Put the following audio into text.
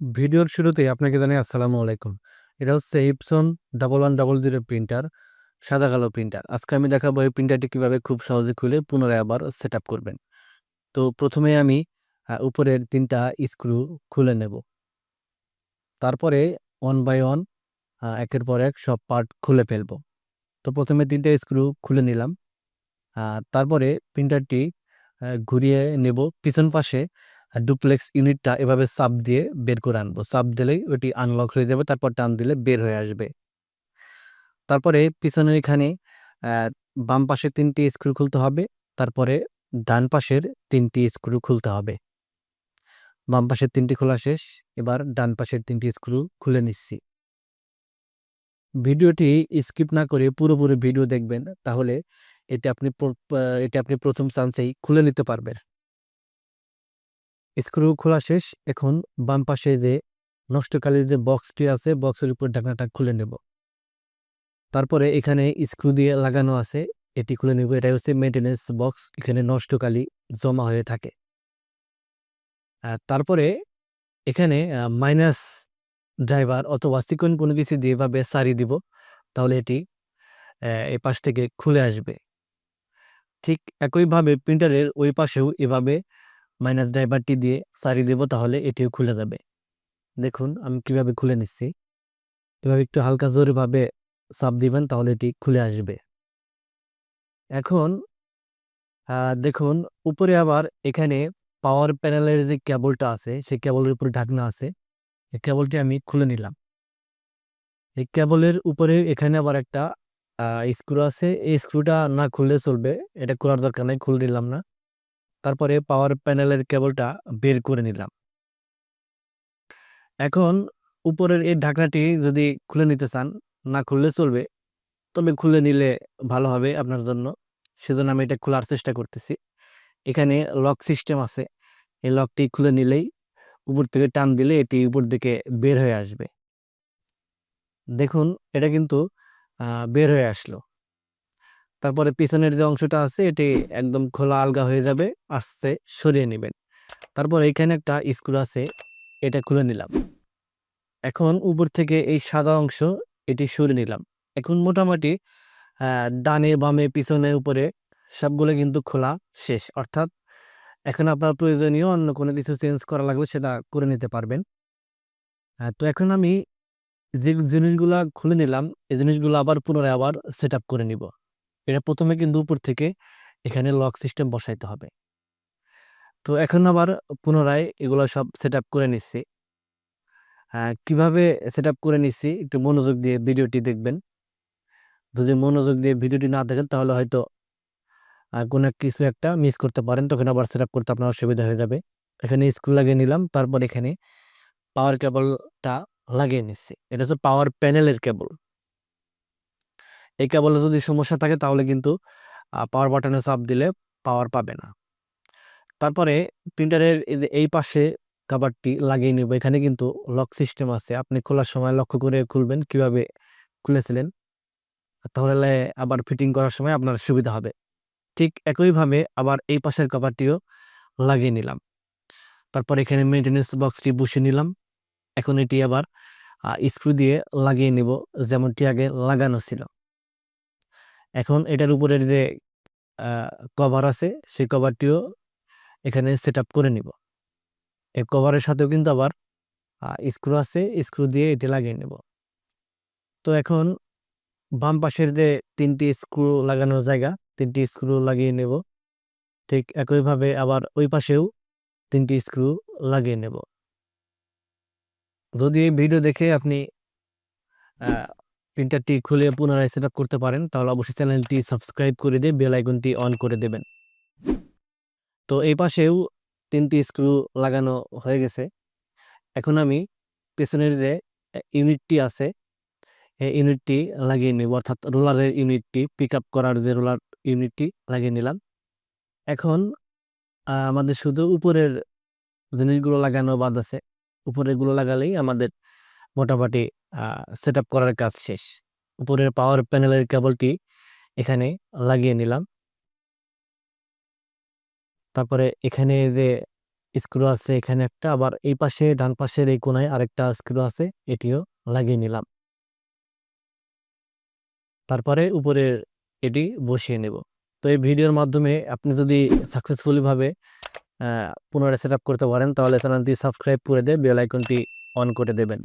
ভিডিওর শুরুতেই আপনাকে জানাই আসসালামু আলাইকুম। এটা হচ্ছে Epson 1100 প্রিন্টার, সাদা কালো প্রিন্টার। আজকে আমি দেখাবো এই প্রিন্টারটি কীভাবে খুব সহজে খুলে পুনরায় আবার সেটআপ করবেন। তো প্রথমে আমি উপরের তিনটা স্ক্রু খুলে নেব। তারপরে ওয়ান বাই ওয়ান একের পর এক সব পার্ট খুলে ফেলব। তো প্রথমে ৩ টা স্ক্রু খুলে নিলাম। তারপরে প্রিন্টারটি ঘুরিয়ে নেব। পিছন পাশে ডুপ্লেক্স ইউনিটটা এভাবে চাপ দিয়ে বের করে আনব। চাপ দিলেই ওটি আনলক হয়ে যাবে। তারপর টান দিলে বের হয়ে আসবে। তারপরে পিছনের এখানে বাম পাশে তিনটি স্ক্রু খুলতে হবে। তারপরে ডান পাশের তিনটি স্ক্রু খুলতে হবে। বাম পাশের তিনটি খোলা শেষ। এবার ডান পাশের তিনটি স্ক্রু খুলে নিচ্ছি। ভিডিওটি স্কিপ না করে পুরোপুরি ভিডিও দেখবেন। তাহলে এটা আপনি এটা আপনি প্রথম চান্সেই খুলে নিতে পারবেন। স্ক্রু খোলা শেষ। এখন বাম পাশে যে নষ্টকারীর যে বক্সটি আছে, বক্সের উপর ঢাকনাটা খুলে নেব। তারপরে এখানে স্ক্রু দিয়ে লাগানো আছে। এটি খুলে নেব। এটাই হচ্ছে মেইনটেন্যান্স বক্স। এখানে নষ্টকালি জমা হয়ে থাকে। তারপরে এখানে মাইনাস ড্রাইভার অথবা চিকন কোনো কিছু দিয়ে এভাবে ছাড়িয়ে দিব। তাহলে এটি এই পাশ থেকে খুলে আসবে। ঠিক একইভাবে প্রিন্টারের ওই পাশেও এভাবে মাইনাস ড্রাইভারটি দিয়ে ছাড়িয়ে দেব তাহলে এটিও খুলে যাবে। দেখুন আমি কীভাবে খুলে নিচ্ছি। এভাবে একটু হালকা জোরেভাবে চাপ দিবেন তাহলে এটি খুলে আসবে। এখন দেখুন উপরে আবার এখানে পাওয়ার প্যানেলের যে কেবলটা আছে, সেই কেবলের উপরে ঢাকনা আছে। এই কেবলটি আমি খুলে নিলাম। এই কেবলের উপরে এখানে আবার একটা স্ক্রু আছে। এই স্ক্রুটা না খুললে চলবে। এটা খোলার দরকার নেই খুলে নিলাম না। তারপরে পাওয়ার প্যানেলের কেবলটা বের করে নিলাম। এখন উপরের এই ঢাকনাটি যদি খুলে নিতে চান, না খুললে চলবে। তবে খুলে নিলে ভালো হবে আপনার জন্য। সেজন্য আমি এটা খোলার চেষ্টা করতেছি। এখানে লক সিস্টেম আছে। এই লকটি খুলে নিলেই উপর থেকে টান দিলে এটি উপর দিকে বের হয়ে আসবে। দেখুন এটা কিন্তু বের হয়ে আসলো। তারপরে পিছনের যে অংশটা আছে এটি একদম খোলা আলগা হয়ে যাবে। আস্তে সরিয়ে নেবেন তারপর এখানে একটা স্ক্রু আছে। এটা খুলে নিলাম। এখন উপর থেকে এই সাদা অংশ এটি সরিয়ে নিলাম। এখন মোটামুটি ডানে, বামে, পিছনে, উপরে সবগুলো কিন্তু খোলা শেষ। অর্থাৎ এখন আপনার প্রয়োজনীয় অন্য কোনো কিছু চেঞ্জ করা লাগলে সেটা করে নিতে পারবেন। তো এখন আমি যে জিনিসগুলা খুলে নিলাম, এই জিনিসগুলো আবার পুনরায় আবার সেটআপ করে নিব। এটা প্রথমে কিন্তু উপর থেকে এখানে লক সিস্টেম বসাইতে হবে। তো এখন আবার পুনরায় এগুলো সব সেটআপ করে নিচ্ছি। কীভাবে সেটআপ করে নিচ্ছি একটু মনোযোগ দিয়ে ভিডিওটি দেখবেন। যদি মনোযোগ দিয়ে ভিডিওটি না দেখেন, তাহলে হয়তো কোনো কিছু একটা মিস করতে পারেন। তখন আবার সেটআপ করতে আপনার অসুবিধা হয়ে যাবে। এখানে স্ক্রু লাগিয়ে নিলাম। তারপর এখানে পাওয়ার কেবলটা লাগিয়ে নিচ্ছি। এটা হচ্ছে পাওয়ার প্যানেলের কেবল। এই কেবলে যদি সমস্যা থাকে তাহলে কিন্তু পাওয়ার বাটনে চাপ দিলে পাওয়ার পাবে না। তারপরে প্রিন্টারের এই পাশে কভারটি লাগিয়ে নেব এখানে কিন্তু লক সিস্টেম আছে। আপনি খোলার সময় লক্ষ্য করে খুলবেন কীভাবে খুলেছিলেন। তাহলে আবার ফিটিং করার সময় আপনার সুবিধা হবে। ঠিক একইভাবে আবার এই পাশের কভারটিও লাগিয়ে নিলাম। তারপর এখানে মেইনটেন্যান্স বক্সটি বসিয়ে নিলাম। এখন এটি আবার স্ক্রু দিয়ে লাগিয়ে নিব যেমনটি আগে লাগানো ছিল। এখন এটার উপরের যে কভার আছে সেই কভারটিও এখানে সেটআপ করে নিব। এই কভারের সাথেও কিন্তু আবার স্ক্রু আছে। স্ক্রু দিয়ে এটি লাগিয়ে নেব। তো এখন বাম পাশের যে তিনটি স্ক্রু লাগানোর জায়গা, তিনটি স্ক্রু লাগিয়ে নেব। ঠিক একইভাবে আবার ওই পাশেও তিনটি স্ক্রু লাগিয়ে নেব। যদি এই ভিডিও দেখে আপনি প্রিন্টারটি খুলে পুনরায় সেটআপ করতে পারেন তাহলে অবশ্যই চ্যানেলটি সাবস্ক্রাইব করে দিয়ে বেল আইকনটি অন করে দেবেন। তো এই পাশেও তিনটি স্ক্রু লাগানো হয়ে গেছে। এখন আমি পেছনের যে ইউনিটটি আছে, এই ইউনিটটি লাগিয়ে নেব। অর্থাৎ রোলারের ইউনিটটি পিকআপ করার যে রোলার ইউনিটটি লাগিয়ে নিলাম। এখন আমাদের শুধু উপরের জিনিসগুলো লাগানো বাদ আছে। উপরেরগুলো লাগালেই আমাদের মোটামুটি সেট করার কাজ শেষ। উপরের পাওয়ার প্যানেলের কেবলটি এখানে লাগিয়ে নিলাম। তারপরে এখানে যে স্ক্রু আছে এখানে একটা আবার এই পাশে ডান পাশের এই কোনায় আরেকটা স্ক্রু আছে এটিও লাগিয়ে নিলাম তারপরে উপরে এটি বসিয়ে নেব তো এই ভিডিওর মাধ্যমে আপনি যদি সাকসেসফুলি ভাবে আহ, পুনরায় সেট করতে পারেন তাহলে চ্যানেলটি সাবস্ক্রাইব করে দিয়ে বেল আইকনটি অন করে দেবেন